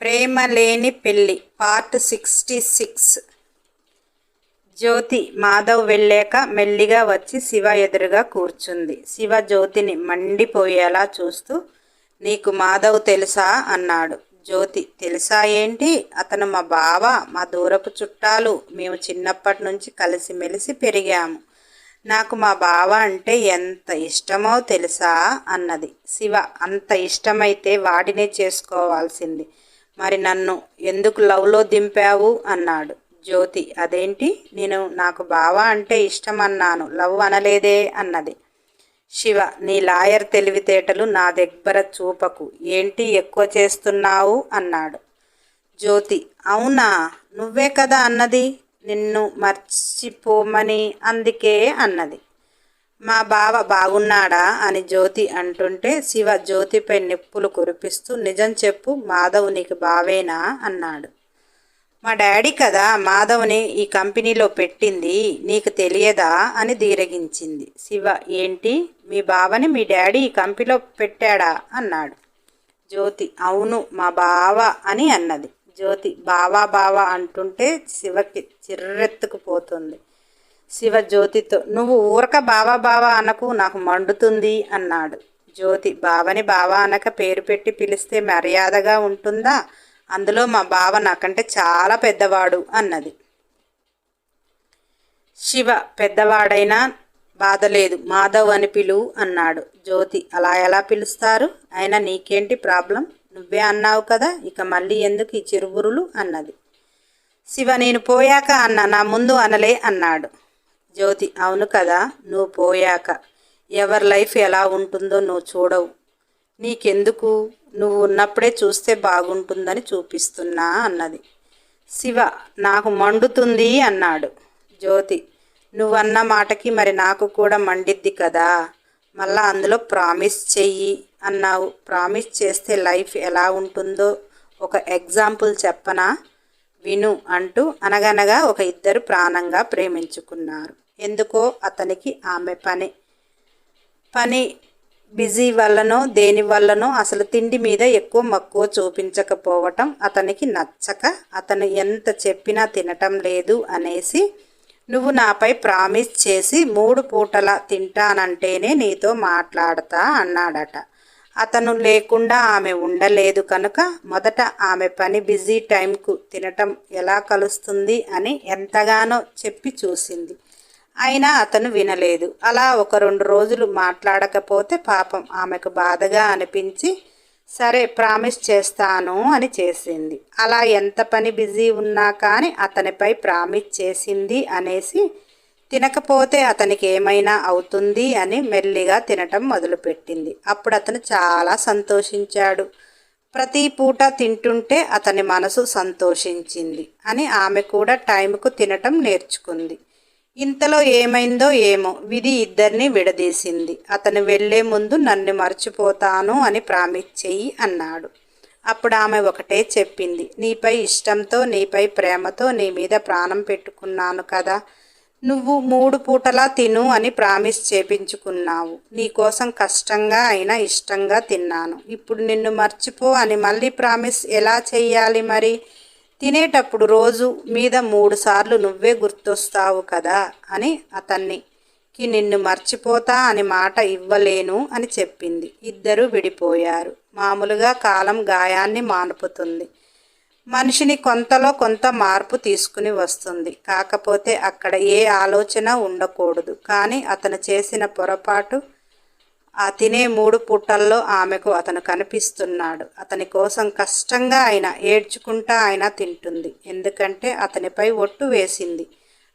ప్రేమ లేని పెళ్ళి part sixty six. Jyothi Madhav వెళ్ళాక మెల్లిగా వచ్చి శివ ఎదురుగా కూర్చుంది. శివ జ్యోతిని మండిపోయేలా చూస్తూ నీకు మాధవ్ తెలుసా? అన్నాడు. జ్యోతి తెలుసా ఏంటి? అతను మా బావ మా దూరపు చుట్టాలు. మేము చిన్నప్పటి నుంచి కలిసిమెలిసి పెరిగాము. నాకు మా బావ అంటే ఎంత ఇష్టమో తెలుసా? అన్నది. శివ అంత ఇష్టమైతే వాడినే చేసుకోవాల్సింది. మరి నన్ను ఎందుకు లవ్లో దింపావు? అన్నాడు. జ్యోతి అదేంటి? నేను నాకు బావ అంటే ఇష్టం అన్నాను లవ్ అనలేదే అన్నది. శివ నీ లాయర్ తెలివితేటలు నా దగ్గర చూపకు. ఏంటి ఎక్కువ చేస్తున్నావు? అన్నాడు. జ్యోతి అవునా? నువ్వే కదా అన్నది? నిన్ను మర్చిపోమని అందుకే అన్నది. మా బావ బాగున్నాడా అని జ్యోతి అంటుంటే శివ జ్యోతిపై నిప్పులు కురిపిస్తూ నిజం చెప్పు మాధవ్ నీకు బావేనా అన్నాడు. మా డాడీ కదా మాధవ్ని ఈ కంపెనీలో పెట్టింది నీకు తెలియదా అని దీరగించింది. శివ ఏంటి? మీ బావని మీ డాడీ ఈ కంపెనీలో పెట్టాడా అన్నాడు. జ్యోతి అవును మా బావ అని అన్నది. జ్యోతి బావా బావా అంటుంటే శివకి చిర్రెత్తుకుపోతుంది శివ జ్యోతితో నువ్వు ఊరక బావా బావా అనకు నాకు మండుతుంది అన్నాడు. జ్యోతి బావని బావా అనక పేరు పెట్టి పిలిస్తే మర్యాదగా ఉంటుందా? అందులో మా బావ నాకంటే చాలా పెద్దవాడు అన్నది. శివ పెద్దవాడైనా బాధ లేదు మాధవ్ అని పిలు అన్నాడు. జ్యోతి అలా ఎలా పిలుస్తారు? అయినా నీకేంటి ప్రాబ్లం? నువ్వే అన్నావు కదా ఇక మళ్ళీ ఎందుకు ఈ చిరుబురులు అన్నది. శివ నేను పోయాక అన్న నా ముందు అనలే అన్నాడు. జ్యోతి అవును కదా నువ్వు పోయాక. ఎవరి లైఫ్ ఎలా ఉంటుందో నువ్వు చూడవు. నీకెందుకు? నువ్వు ఉన్నప్పుడే చూస్తే బాగుంటుందని చూపిస్తున్నా అన్నది. శివ నాకు మండుతుంది అన్నాడు. జ్యోతి నువ్వన్న మాటకి మరి నాకు కూడా మండిద్ది కదా. మళ్ళా అందులో ప్రామిస్ చెయ్యి అన్నావు. ప్రామిస్ చేస్తే లైఫ్ ఎలా ఉంటుందో ఒక ఎగ్జాంపుల్ చెప్పనా? విను అంటూ అనగనగా ఒక ఇద్దరు ప్రాణంగా ప్రేమించుకున్నారు. ఎందుకో అతనికి ఆమె పని. పని బిజీ వల్లనో దేని వల్లనో అసలు తిండి మీద ఎక్కువ మక్కువ చూపించకపోవటం అతనికి నచ్చక అతను ఎంత చెప్పినా తినటం లేదు అనేసి నువ్వు నాపై ప్రామిస్ చేసి మూడు పూటల తింటానంటేనే నీతో మాట్లాడతా అన్నాడట. అతను లేకుండా ఆమె ఉండలేదు కనుక మొదట ఆమె పని బిజీ టైంకు తినటం ఎలా కలుస్తుంది అని ఎంతగానో చెప్పి చూసింది. అయినా అతను వినలేదు. అలా ఒక రెండు రోజులు మాట్లాడకపోతే పాపం ఆమెకు బాధగా అనిపించి సరే ప్రామిస్ చేస్తాను అని చేసింది. అలా ఎంత పని బిజీ ఉన్నా కానీ అతనిపై ప్రామిస్ చేసింది అనేసి తినకపోతే అతనికి ఏమైనా అవుతుంది అని మెల్లిగా తినటం మొదలుపెట్టింది. అప్పుడు అతను చాలా సంతోషించాడు. ప్రతి పూట తింటుంటే అతని మనసు సంతోషించింది అని ఆమె కూడా టైంకు తినటం నేర్చుకుంది. ఇంతలో ఏమైందో ఏమో విధి ఇద్దరిని విడదీసింది. అతను వెళ్ళే ముందు నన్ను మర్చిపోతాను అని ప్రామిస్ చెయ్యి అన్నాడు. అప్పుడు ఆమె ఒకటే చెప్పింది నీపై ఇష్టంతో నీపై ప్రేమతో నీ మీద ప్రాణం పెట్టుకున్నాను కదా. నువ్వు మూడు పూటలా తిను అని ప్రామిస్ చేపించుకున్నావు. నీకోసం కష్టంగా అయినా ఇష్టంగా తిన్నాను. ఇప్పుడు నిన్ను మర్చిపో అని మళ్ళీ ప్రామిస్ ఎలా చెయ్యాలి మరి? తినేటప్పుడు రోజు మీద మూడు సార్లు నువ్వే గుర్తొస్తావు కదా అని అతన్నికి నిన్ను మర్చిపోతా అని మాట ఇవ్వలేను అని చెప్పింది. ఇద్దరు విడిపోయారు. మామూలుగా కాలం గాయాన్ని మానుపుతుంది. మనిషిని కొంతలో కొంత మార్పు తీసుకుని వస్తుంది. కాకపోతే అక్కడ ఏ ఆలోచన ఉండకూడదు. కానీ అతను చేసిన పొరపాటు ఆ తినే మూడు పుట్టల్లో ఆమెకు అతను కనిపిస్తున్నాడు. అతని కోసం కష్టంగా ఆయన ఏడ్చుకుంటా ఆయన తింటుంది. ఎందుకంటే అతనిపై ఒట్టు వేసింది.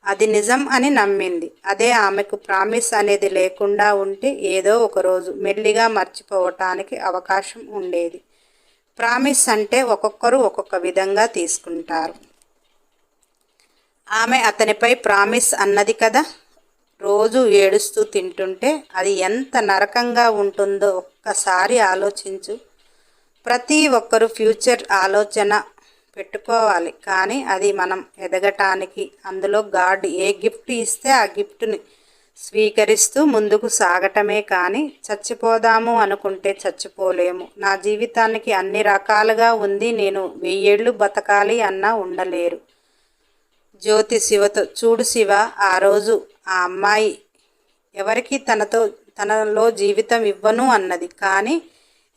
అది నిజం అని నమ్మింది. అదే ఆమెకు ప్రామిస్ అనేది లేకుండా ఉంటే ఏదో ఒకరోజు మెల్లిగా మర్చిపోవటానికి అవకాశం ఉండేది. ప్రామిస్ అంటే ఒక్కొక్కరు ఒక్కొక్క విధంగా తీసుకుంటారు. ఆమె అతనిపై ప్రామిస్ అన్నది కదా? రోజు ఏడుస్తూ తింటుంటే అది ఎంత నరకంగా ఉంటుందో ఒక్కసారి ఆలోచించు. ప్రతి ఒక్కరు ఫ్యూచర్ ఆలోచన పెట్టుకోవాలి. కానీ అది మనం ఎదగటానికి అందులో గాడ్ ఏ గిఫ్ట్ ఇస్తే ఆ గిఫ్ట్ని స్వీకరిస్తూ ముందుకు సాగటమే కానీ చచ్చిపోదాము అనుకుంటే చచ్చిపోలేము. నా జీవితానికి అన్ని రకాలుగా ఉంది నేను వెయ్యేళ్ళు బతకాలి అన్నా ఉండలేరు. జ్యోతి శివతో చూడు శివ ఆ రోజు ఆ అమ్మాయి ఎవరికి తనతో తనలో జీవితం ఇవ్వను అన్నది. కానీ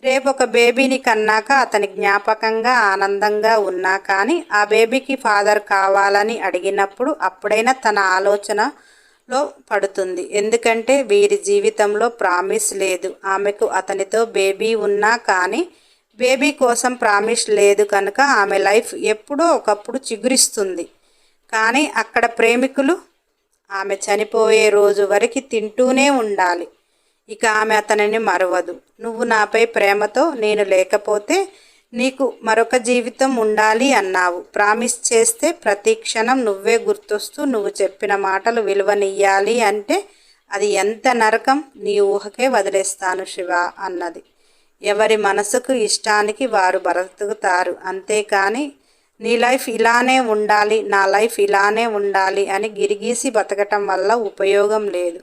రేపు ఒక బేబీని కన్నాక అతని జ్ఞాపకంగా ఆనందంగా ఉన్నా కానీ ఆ బేబీకి ఫాదర్ కావాలని అడిగినప్పుడు అప్పుడైనా తన ఆలోచనలో పడుతుంది. ఎందుకంటే వీరి జీవితంలో ప్రామిస్ లేదు. ఆమెకు అతనితో బేబీ ఉన్నా కానీ బేబీ కోసం ప్రామిస్ లేదు కనుక ఆమె లైఫ్ ఎప్పుడో ఒకప్పుడు చిగురిస్తుంది. కానీ అక్కడ ప్రేమికులు ఆమె చనిపోయే రోజు వరకు తింటూనే ఉండాలి. ఇక ఆమె అతనిని మరవదు. నువ్వు నాపై ప్రేమతో నేను లేకపోతే నీకు మరొక జీవితం ఉండాలి అన్నావు. ప్రామిస్ చేస్తే ప్రతి క్షణం నువ్వే గుర్తొస్తూ నువ్వు చెప్పిన మాటలు విలువనియ్యాలి అంటే అది ఎంత నరకం? నీ ఊహకే వదిలేస్తాను శివ అన్నది. ఎవరి మనసుకు ఇష్టానికి వారు బ్రతుకుతారు అంతేకాని నీ లైఫ్ ఇలానే ఉండాలి నా లైఫ్ ఇలానే ఉండాలి అని గిరిగీసి బతకటం వల్ల ఉపయోగం లేదు.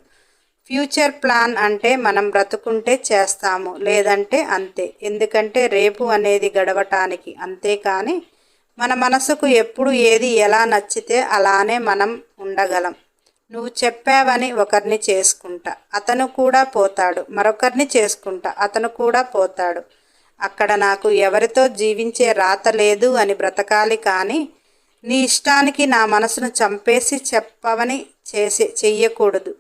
ఫ్యూచర్ ప్లాన్ అంటే మనం బ్రతుకుంటే చేస్తాము లేదంటే అంతే. ఎందుకంటే రేపు అనేది గడవటానికి అంతేకాని మన మనసుకు ఎప్పుడు ఏది ఎలా నచ్చితే అలానే మనం ఉండగలం. నువ్వు చెప్పావని ఒకరిని చేసుకుంటా అతను కూడా పోతాడు. మరొకరిని చేసుకుంటా అతను కూడా పోతాడు. అక్కడ నాకు ఎవరితో జీవించే రాత లేదు అని బ్రతకాలి కానీ నీ ఇష్టానికి నా మనసును చంపేసి చెప్పవని చేసే చెయ్యకూడదు.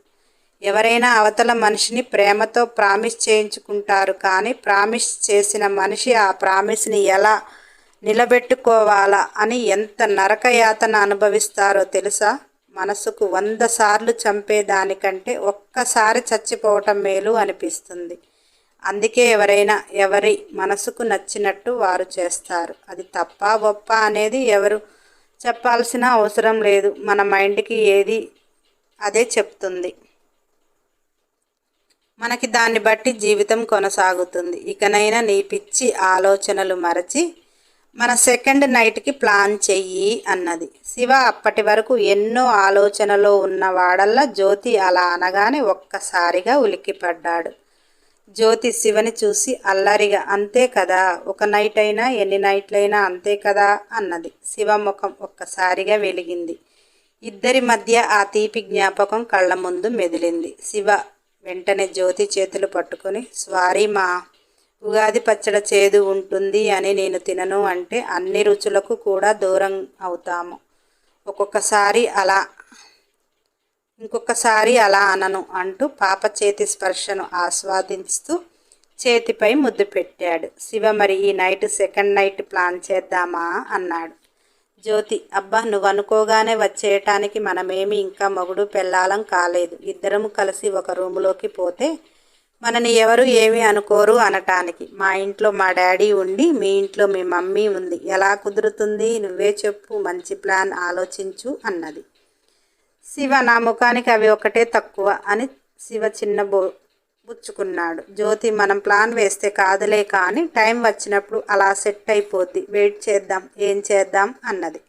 ఎవరైనా అవతల మనిషిని ప్రేమతో ప్రామిస్ చేయించుకుంటారు కానీ ప్రామిస్ చేసిన మనిషి ఆ ప్రామిస్ని ఎలా నిలబెట్టుకోవాలా అని ఎంత నరకయాతన అనుభవిస్తారో తెలుసా? మనసుకు వంద సార్లు చంపేదానికంటే ఒక్కసారి చచ్చిపోవటం మేలు అనిపిస్తుంది. అందుకే ఎవరైనా ఎవరి మనసుకు నచ్చినట్టు వారు చేస్తారు. అది తప్ప గొప్ప అనేది ఎవరు చెప్పాల్సిన అవసరం లేదు. మన మైండ్కి ఏది అదే చెప్తుంది. మనకి దాన్ని బట్టి జీవితం కొనసాగుతుంది. ఇకనైనా నీ పిచ్చి ఆలోచనలు మరచి మన సెకండ్ నైట్కి ప్లాన్ చెయ్యి అన్నది. శివ అప్పటి వరకు ఎన్నో ఆలోచనలో ఉన్న వాడల్లా జ్యోతి అలా అనగానే ఒక్కసారిగా ఉలిక్కిపడ్డాడు. జ్యోతి శివని చూసి అల్లరిగా అంతే కదా ఒక నైట్ అయినా ఎన్ని నైట్లైనా అంతే కదా అన్నది. శివ ముఖం ఒక్కసారిగా వెలిగింది. ఇద్దరి మధ్య ఆ తీపి జ్ఞాపకం కళ్ళ ముందు మెదిలింది. శివ వెంటనే జ్యోతి చేతులు పట్టుకొని స్వారీ మా ఉగాది పచ్చడి చేదు ఉంటుంది అని నేను తినను అంటే అన్ని రుచులకు కూడా దూరం అవుతాము. ఒక్కొక్కసారి అలా ఇంకొకసారి అలా అనను అంటూ పాప చేతి స్పర్శను ఆస్వాదిస్తూ చేతిపై ముద్దు పెట్టాడు. శివ మరి ఈ నైట్ సెకండ్ నైట్ ప్లాన్ చేద్దామా? అన్నాడు. జ్యోతి అబ్బా నువ్వు అనుకోగానే వచ్చేయటానికి మనమేమి ఇంకా మొగుడు పెళ్ళాలం కాలేదు. ఇద్దరము కలిసి ఒక రూములోకి పోతే మనని ఎవరు ఏమీ అనుకోరు అనటానికి. మా ఇంట్లో మా డాడీ ఉండి మీ ఇంట్లో మీ మమ్మీ ఉంది. ఎలా కుదురుతుంది? నువ్వే చెప్పు మంచి ప్లాన్ ఆలోచించు అన్నది. శివ నా ముఖానికి అవి ఒకటే తక్కువ అని శివ చిన్న బో బుచ్చుకున్నాడు. జ్యోతి మనం ప్లాన్ వేస్తే కాదులే కానీ టైం వచ్చినప్పుడు అలా సెట్ అయిపోద్ది. వెయిట్ చేద్దాం ఏం చేద్దాం అన్నది.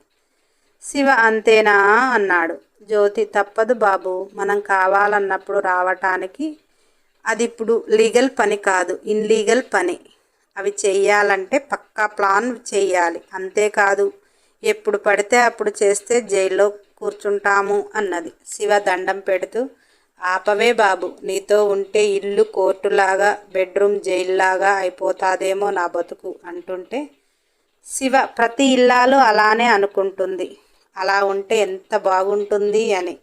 శివ అంతేనా అన్నాడు. జ్యోతి తప్పదు బాబు మనం కావాలన్నప్పుడు రావటానికి అది ఇప్పుడు లీగల్ పని కాదు ఇన్లీగల్ పని. అవి చేయాలంటే పక్కా ప్లాన్ చేయాలి అంతేకాదు ఎప్పుడు పడితే అప్పుడు చేస్తే జైల్లో కూర్చుంటాము అన్నది. శివ దండం పెడుతూ ఆపవే బాబు నీతో ఉంటే ఇల్లు కోర్టులాగా బెడ్రూమ్ జైల్లాగా అయిపోతాదేమో నా బతుకు అంటుంటే శివ ప్రతి ఇల్లాలు అలానే అనుకుంటుంది. అలా ఉంటే ఎంత బాగుంటుంది అని.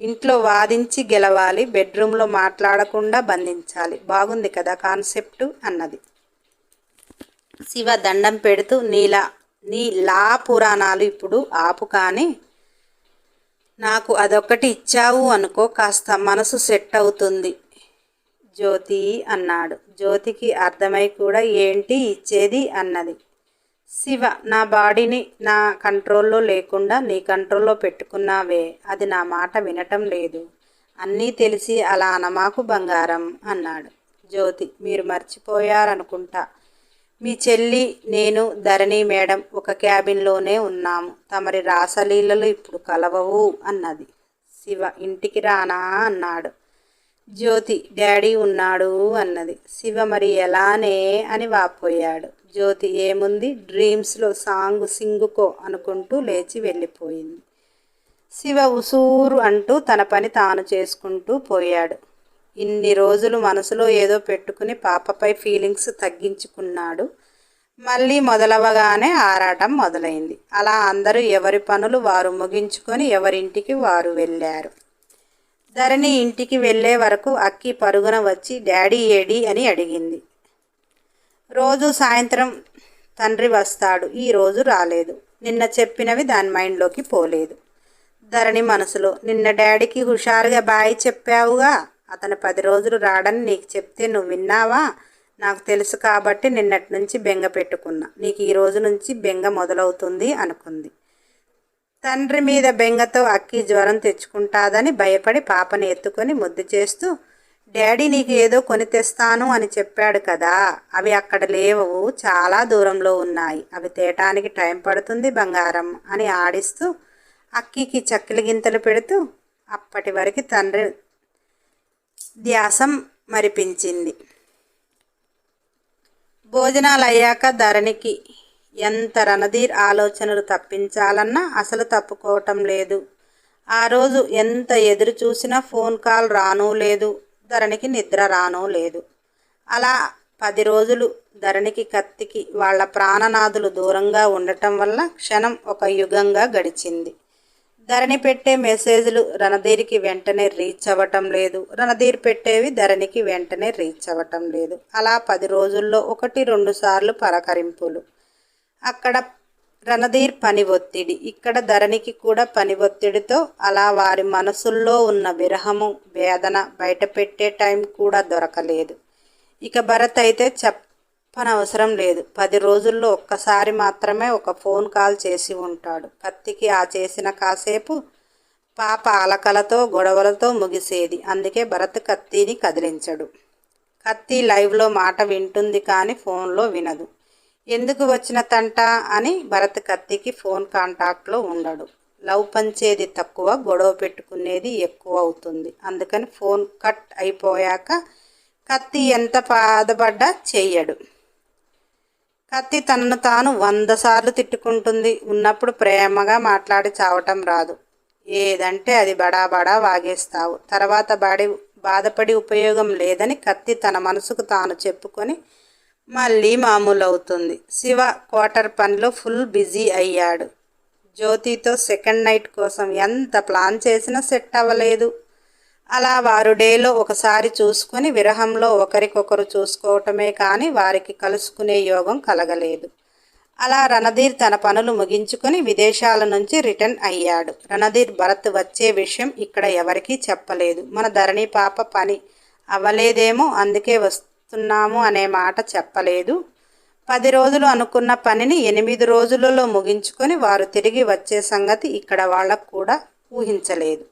ఇంట్లో వాదించి గెలవాలి బెడ్రూమ్లో మాట్లాడకుండా బంధించాలి. బాగుంది కదా కాన్సెప్ట్ అన్నది. శివ దండం పెడుతూ నీలా నీ లా పురాణాలు ఇప్పుడు ఆపు కానీ నాకు అదొక్కటి ఇచ్చావు అనుకో కాస్త మనసు సెట్ అవుతుంది. జ్యోతి అన్నాడు. జ్యోతికి అర్థమై కూడా ఏంటి ఇచ్చేది అన్నది. శివ నా బాడీని నా కంట్రోల్లో లేకుండా నీ కంట్రోల్లో పెట్టుకున్నావే. అది నా మాట వినటం లేదు. అన్నీ తెలిసి అలా అనమాకు బంగారం అన్నాడు. జ్యోతి మీరు మర్చిపోయారనుకుంటా. మీ చెల్లి నేను ధరణి మేడం ఒక క్యాబిన్లోనే ఉన్నాము. తమరి రాసలీలలు ఇప్పుడు కలవవు అన్నది. శివ ఇంటికి రానా అన్నాడు. జ్యోతి డాడీ ఉన్నాడు అన్నది. శివ మరి ఎలానే అని వాపోయాడు. జ్యోతి ఏముంది? డ్రీమ్స్లో సాంగ్ సింగుకో అనుకుంటూ లేచి వెళ్ళిపోయింది. శివ ఉసూరు అంటూ తన పని తాను చేసుకుంటూ పోయాడు. ఇన్ని రోజులు మనసులో ఏదో పెట్టుకుని పాపపై ఫీలింగ్స్ తగ్గించుకున్నాడు. మళ్ళీ మొదలవగానే ఆరాటం మొదలైంది. అలా అందరూ ఎవరి పనులు వారు ముగించుకొని ఎవరింటికి వారు వెళ్ళారు. ధరణి ఇంటికి వెళ్ళే వరకు అక్కి పరుగున వచ్చి డాడీ ఏడి? అని అడిగింది. రోజు సాయంత్రం తండ్రి వస్తాడు. ఈ రోజు రాలేదు. నిన్న చెప్పినవి దాని మైండ్లోకి పోలేదు. ధరణి మనసులో నిన్న డాడీకి హుషారుగా బాయ్ చెప్పావుగా? అతను పది రోజులు రాడని నీకు చెప్తే నువ్వు విన్నావా? నాకు తెలుసు కాబట్టి నిన్నటి నుంచి బెంగ పెట్టుకున్నా. నీకు ఈ రోజు నుంచి బెంగ మొదలవుతుంది అనుకుంది. తండ్రి మీద బెంగతో అక్కి జ్వరం తెచ్చుకుంటాదని భయపడి పాపని ఎత్తుకొని ముద్దు చేస్తూ డాడీ నీకు ఏదో కొని తెస్తాను అని చెప్పాడు కదా. అవి అక్కడ లేవు చాలా దూరంలో ఉన్నాయి. అవి తేటానికి టైం పడుతుంది బంగారం అని ఆడిస్తూ అక్కికి చక్కెల గింతలు పెడుతూ అప్పటి వరకు తండ్రి ధ్యాసం మరిపించింది. భోజనాలు అయ్యాక ధరణికి ఎంత రణధీర్ ఆలోచనలు తప్పించాలన్నా అసలు తప్పుకోవటం లేదు. ఆ రోజు ఎంత ఎదురు చూసినా ఫోన్ కాల్ రానూ లేదు ధరణికి నిద్ర రానూ లేదు. అలా పది రోజులు ధరణికి కత్తికి వాళ్ళ ప్రాణనాథులు దూరంగా ఉండటం వల్ల క్షణం ఒక యుగంగా గడిచింది. ధరణి పెట్టే మెసేజ్లు రణధీర్కి వెంటనే రీచ్ అవ్వటం లేదు. రణధీర్ పెట్టేవి ధరణికి వెంటనే రీచ్ అవ్వటం లేదు. అలా పది రోజుల్లో ఒకటి రెండు సార్లు పలకరింపులు. అక్కడ రణధీర్ పని ఒత్తిడి. ఇక్కడ ధరణికి కూడా పని ఒత్తిడితో అలా వారి మనసుల్లో ఉన్న విరహము వేదన బయటపెట్టే టైం కూడా దొరకలేదు. ఇక భరత్ అయితే చెప్పనవసరం లేదు. పది రోజుల్లో ఒక్కసారి మాత్రమే ఒక ఫోన్ కాల్ చేసి ఉంటాడు. కత్తికి ఆ చేసిన కాసేపు పాప అలకలతో గొడవలతో ముగిసేది. అందుకే భరత్ కత్తిని కదిలించడు. కత్తి లైవ్లో మాట వింటుంది కానీ ఫోన్లో వినదు. ఎందుకు వచ్చిన తంట అని భరత్ కత్తికి ఫోన్ కాంటాక్ట్లో ఉండడు. లవ్ పంచేది తక్కువ గొడవ పెట్టుకునేది ఎక్కువ అవుతుంది. అందుకని ఫోన్ కట్ అయిపోయాక కత్తి ఎంత బాధపడ్డా చెయ్యడు. కత్తి తనను తాను వంద సార్లు తిట్టుకుంటుంది. ఉన్నప్పుడు ప్రేమగా మాట్లాడి చావటం రాదు. ఏదంటే అది బడా బడా వాగేస్తావు. తర్వాత బాడి బాధపడి ఉపయోగం లేదని కత్తి తన మనసుకు తాను చెప్పుకొని మళ్ళీ మామూలు అవుతుంది శివ క్వార్టర్ పనిలో ఫుల్ బిజీ అయ్యాడు. జ్యోతితో సెకండ్ నైట్ కోసం ఎంత ప్లాన్ చేసినా సెట్ అవ్వలేదు. అలా వారు డేలో ఒకసారి చూసుకొని విరహంలో ఒకరికొకరు చూసుకోవటమే కానీ వారికి కలుసుకునే యోగం కలగలేదు. అలా రణధీర్ తన పనులు ముగించుకొని విదేశాల నుంచి రిటర్న్ అయ్యాడు. రణధీర్ భరత్ వచ్చే విషయం ఇక్కడ ఎవరికీ చెప్పలేదు. మన ధరణి పాప పని అవ్వలేదేమో అందుకే వస్తున్నాము అనే మాట చెప్పలేదు. పది రోజులు అనుకున్న పనిని ఎనిమిది రోజులలో ముగించుకొని వారు తిరిగి వచ్చే సంగతి ఇక్కడ వాళ్ళకు కూడా ఊహించలేదు.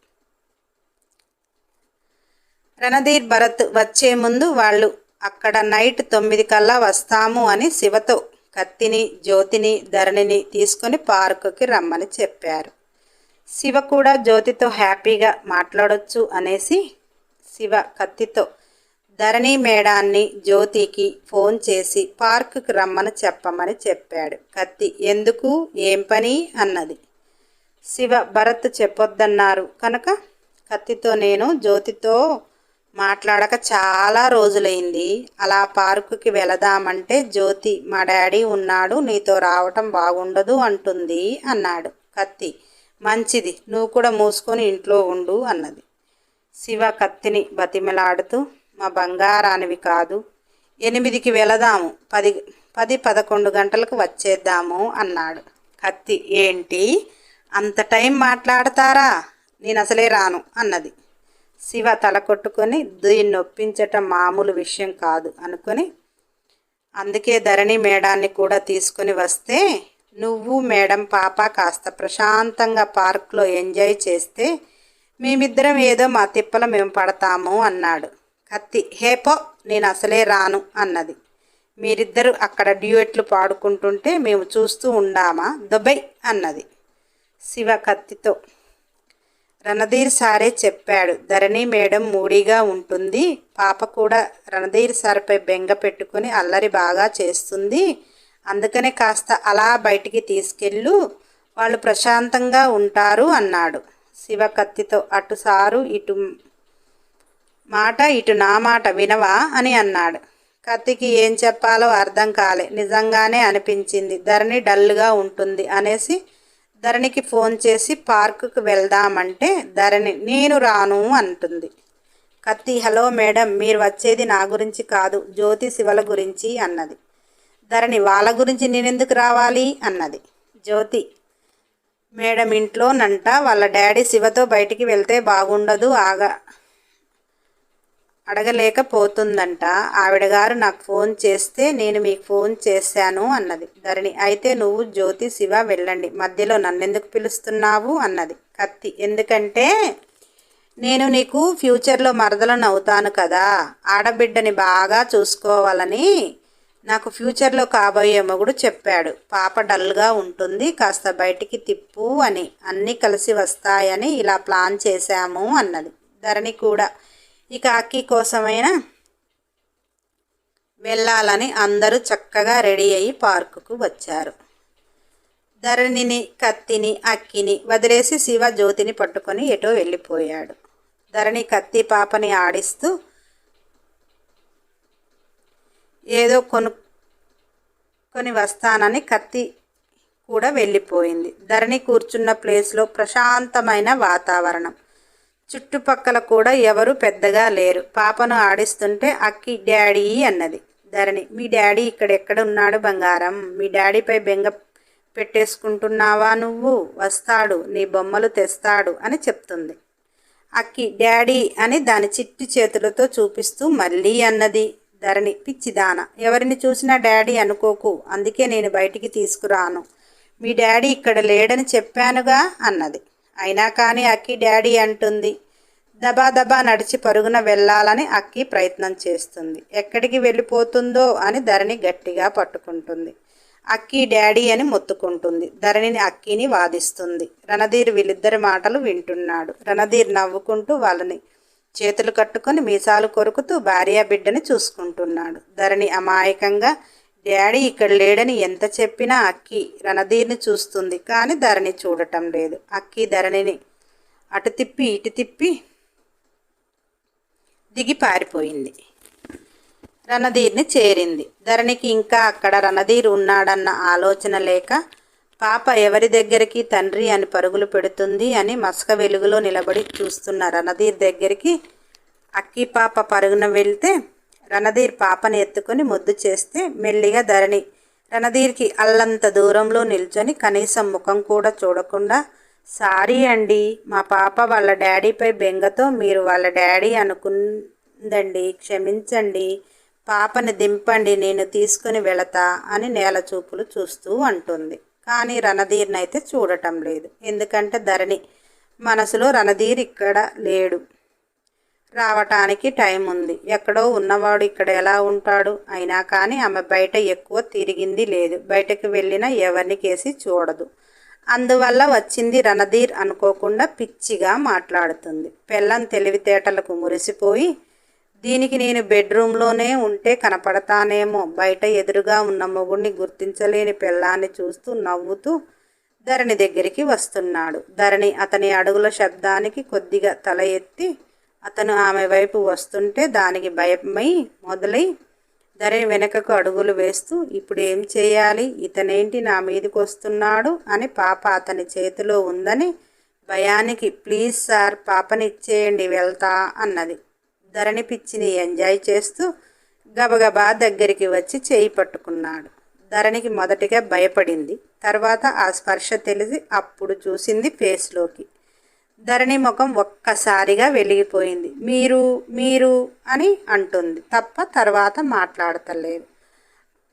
రణధీర్ భరత్ వచ్చే ముందు వాళ్ళు అక్కడ నైట్ తొమ్మిది కల్లా వస్తాము అని శివతో కత్తిని జ్యోతిని ధరణిని తీసుకొని పార్కుకి రమ్మని చెప్పారు. శివ కూడా జ్యోతితో హ్యాపీగా మాట్లాడొచ్చు అనేసి శివ కత్తితో ధరణి మేడాన్ని జ్యోతికి ఫోన్ చేసి పార్కుకి రమ్మని చెప్పమని చెప్పాడు. కత్తి ఎందుకు? ఏం పని? అన్నది. శివ భరత్ చెప్పొద్దన్నారు. కనుక కత్తితో నేను జ్యోతితో మాట్లాడక చాలా రోజులైంది. అలా పార్కుకి వెళదామంటే జ్యోతి మా డాడీ ఉన్నాడు నీతో రావటం బాగుండదు అంటుంది అన్నాడు కత్తి. మంచిది నువ్వు కూడా మూసుకొని ఇంట్లో ఉండు అన్నది. శివ కత్తిని బతిమలాడుతూ మా బంగారానివి కాదు ఎనిమిదికి వెళదాము పది పది పదకొండు గంటలకు వచ్చేద్దాము అన్నాడు కత్తి. ఏంటి? అంత టైం మాట్లాడతారా? నేను అసలే రాను అన్నది. శివ తల కొట్టుకొని దీన్ని నొప్పించటం మామూలు విషయం కాదు అనుకొని అందుకే ధరణి మేడాన్ని కూడా తీసుకొని వస్తే నువ్వు మేడం పాప కాస్త ప్రశాంతంగా పార్క్లో ఎంజాయ్ చేస్తే మేమిద్దరం ఏదో మా తిప్పల మేము పడతాము అన్నాడు. కత్తి హేపో నేను అసలే రాను అన్నది. మీరిద్దరు అక్కడ డ్యూయెట్లు పాడుకుంటుంటే మేము చూస్తూ ఉండామా? దుబై అన్నది. శివ కత్తితో రణధీర్ సారే చెప్పాడు. ధరణి మేడం మూడీగా ఉంటుంది. పాప కూడా రణధీర్ సార్పై బెంగ పెట్టుకుని అల్లరి బాగా చేస్తుంది. అందుకనే కాస్త అలా బయటికి తీసుకెళ్ళు. వాళ్ళు ప్రశాంతంగా ఉంటారు అన్నాడు. శివ కత్తితో అటు సారు ఇటు మాట ఇటు నా మాట వినవా అని అన్నాడు. కత్తికి ఏం చెప్పాలో అర్థం కాలే. నిజంగానే అనిపించింది. ధరణి డల్గా ఉంటుంది అనేసి ధరణికి ఫోన్ చేసి పార్కుకు వెళ్దామంటే ధరణి నేను రాను అంటుంది. కత్తి హలో మేడం మీరు వచ్చేది నా గురించి కాదు జ్యోతి శివల గురించి అన్నది. ధరణి వాళ్ళ గురించి నేనెందుకు రావాలి అన్నది. జ్యోతి మేడం ఇంట్లోనంట వాళ్ళ డాడీ శివతో బయటికి వెళ్తే బాగుండదు ఆగా అడగలేకపోతుందంట. ఆవిడగారు నాకు ఫోన్ చేస్తే నేను మీకు ఫోన్ చేశాను అన్నది. ధరణి అయితే నువ్వు జ్యోతి శివ వెళ్ళండి. మధ్యలో నన్నెందుకు పిలుస్తున్నావు అన్నది. కత్తి ఎందుకంటే నేను నీకు ఫ్యూచర్లో మరదలను అవుతాను కదా. ఆడబిడ్డని బాగా చూసుకోవాలని నాకు ఫ్యూచర్లో కాబోయే మొగుడు చెప్పాడు. పాప డల్గా ఉంటుంది కాస్త బయటికి తిప్పు అని. అన్నీ కలిసి వస్తాయని ఇలా ప్లాన్ చేశాము అన్నది. ధరణి కూడా ఇక అక్కి కోసమైనా వెళ్ళాలని అందరూ చక్కగా రెడీ అయ్యి పార్కుకు వచ్చారు. ధరణిని కత్తిని అక్కిని వదిలేసి శివ జ్యోతిని పట్టుకొని ఎటో వెళ్ళిపోయాడు. ధరణి కత్తి పాపని ఆడిస్తూ ఏదో కొనుక్కొని వస్తానని కత్తి కూడా వెళ్ళిపోయింది. ధరణి కూర్చున్న ప్లేస్లో ప్రశాంతమైన వాతావరణం. చుట్టుపక్కల కూడా ఎవరు పెద్దగా లేరు. పాపను ఆడిస్తుంటే అక్కి డాడీ అన్నది. ధరణి మీ డాడీ ఇక్కడ ఎక్కడ ఉన్నాడు బంగారం? మీ డాడీపై బెంగ పెట్టేసుకుంటున్నావా నువ్వు? వస్తాడు నీ బొమ్మలు తెస్తాడు అని చెప్తుంది. అక్కి డాడీ అని దాని చిట్టి చేతులతో చూపిస్తూ మళ్ళీ అన్నది. ధరణి పిచ్చిదాన ఎవరిని చూసినా డాడీ అనుకోకు. అందుకే నేను బయటికి తీసుకురాను. మీ డాడీ ఇక్కడ లేడని చెప్పానుగా అన్నది. అయినా కానీ అక్కి డాడీ అంటుంది. దబాదబా నడిచి పరుగున వెళ్ళాలని అక్కి ప్రయత్నం చేస్తుంది. ఎక్కడికి వెళ్ళిపోతుందో అని ధరణి గట్టిగా పట్టుకుంటుంది. అక్కి డాడీ అని మొత్తుకుంటుంది. ధరణిని అక్కిని వాదిస్తుంది. రణధీర్ వీళ్ళిద్దరి మాటలు వింటున్నాడు. రణధీర్ నవ్వుకుంటూ వాళ్ళని చేతులు కట్టుకొని మీసాలు కొరుకుతూ భార్య బిడ్డని చూసుకుంటున్నాడు. ధరణి అమాయకంగా డాడీ ఇక్కడ లేడని ఎంత చెప్పినా అక్కి రణధీర్ని చూస్తుంది. కానీ ధరణి చూడటం లేదు. అక్కి ధరణిని అటు తిప్పి ఇటు తిప్పి దిగి పారిపోయింది. రణధీర్ని చేరింది. ధరణికి ఇంకా అక్కడ రణధీర్ ఉన్నాడన్న ఆలోచన లేక పాప ఎవరి దగ్గరికి తండ్రి అని పరుగులు పెడుతుంది అని మసక వెలుగులో నిలబడి చూస్తున్న రణధీర్ దగ్గరికి అక్కి పాప పరుగున వెళ్తే రణధీర్ పాపని ఎత్తుకొని ముద్దు చేస్తే మెల్లిగా ధరణి రణధీర్కి అల్లంత దూరంలో నిల్చొని కనీసం ముఖం కూడా చూడకుండా సారీ అండి. మా పాప వాళ్ళ డాడీపై బెంగతో మీరు వాళ్ళ డాడీ అనుకుందండి. క్షమించండి. పాపని దింపండి నేను తీసుకుని వెళతా అని నేల చూపులు చూస్తూ అంటుంది. కానీ రణధీర్ని అయితే చూడటం లేదు. ఎందుకంటే ధరణి మనసులో రణధీర్ ఇక్కడ లేడు. రావటానికి టైం ఉంది. ఎక్కడో ఉన్నవాడు ఇక్కడ ఎలా ఉంటాడు అయినా కానీ ఆమె బయట ఎక్కువ తిరిగింది లేదు. బయటకు వెళ్ళినా ఎవరిని కేసి చూడదు. అందువల్ల వచ్చింది రణధీర్ అనుకోకుండా పిచ్చిగా మాట్లాడుతుంది. పెళ్ళం తెలివితేటలకు మురిసిపోయి దీనికి నేను బెడ్రూమ్లోనే ఉంటే కనపడతానేమో. బయట ఎదురుగా ఉన్న మొగుడిని గుర్తించలేని పెళ్ళాన్ని చూస్తూ నవ్వుతూ ధరణి దగ్గరికి వస్తున్నాడు. ధరణి అతని అడుగుల శబ్దానికి కొద్దిగా తల ఎత్తి అతను ఆమె వైపు వస్తుంటే దానికి భయమై మొదలై ధరణి వెనకకు అడుగులు వేస్తూ ఇప్పుడు ఏం చేయాలి? ఇతనేంటి నా మీదకి వస్తున్నాడు? అని పాప అతని చేతిలో ఉందని భయానికి ప్లీజ్ సార్ పాపని ఇచ్చేయండి వెళ్తా అన్నది. ధరణి పిచ్చిని ఎంజాయ్ చేస్తూ గబగబా దగ్గరికి వచ్చి చేయి పట్టుకున్నాడు. ధరణికి మొదటిగా భయపడింది. తర్వాత ఆ స్పర్శ తెలిసి అప్పుడు చూసింది ఫేస్లోకి. ధరణి ముఖం ఒక్కసారిగా వెలిగిపోయింది. మీరు మీరు అని అంటుంది. తప్ప తర్వాత మాట్లాడతలేదు.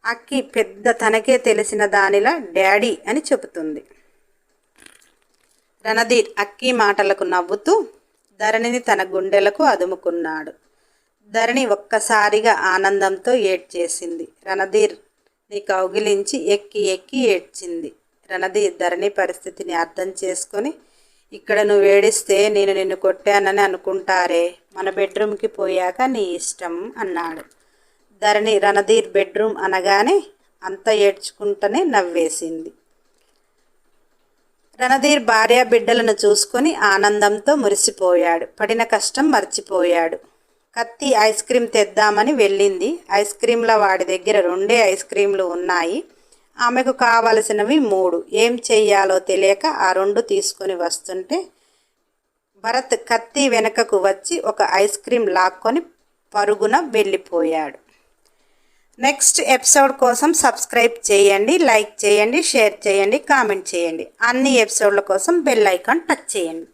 అక్కి పెద్ద తనకే తెలిసిన దానిలా డాడీ అని చెబుతుంది. రణధీర్ అక్కి మాటలకు నవ్వుతూ ధరణిని తన గుండెలకు అదుముకున్నాడు. ధరణి ఒక్కసారిగా ఆనందంతో ఏడ్చేసింది. రణధీర్ని కౌగిలించి ఎక్కి ఎక్కి ఏడ్చింది. రణధీర్ ధరణి పరిస్థితిని అర్థం చేసుకొని ఇక్కడ నువ్వు ఏడిస్తే నేను నిన్ను కొట్టానని అనుకుంటారే. మన బెడ్రూమ్కి పోయాక నీ ఇష్టం అన్నాడు. ధరణి రణధీర్ బెడ్రూమ్ అనగానే అంత ఏడ్చుకుంటూనే నవ్వేసింది. రణధీర్ భార్య బిడ్డలను చూసుకొని ఆనందంతో మురిసిపోయాడు. పడిన కష్టం మర్చిపోయాడు. కత్తి ఐస్ క్రీమ్ తెద్దామని వెళ్ళింది. ఐస్ క్రీంల వాడి దగ్గర రెండే ఐస్ క్రీంలు ఉన్నాయి. ఆమెకు కావలసినవి మూడు. ఏం చెయ్యాలో తెలియక ఆ రెండు తీసుకొని వస్తుంటే భరత్ కత్తి వెనకకు వచ్చి ఒక ఐస్ క్రీమ్ లాక్కొని పరుగున వెళ్ళిపోయాడు. నెక్స్ట్ ఎపిసోడ్ కోసం సబ్స్క్రైబ్ చేయండి లైక్ చేయండి షేర్ చేయండి కామెంట్ చేయండి. అన్ని ఎపిసోడ్ల కోసం బెల్ ఐకాన్ టచ్ చేయండి.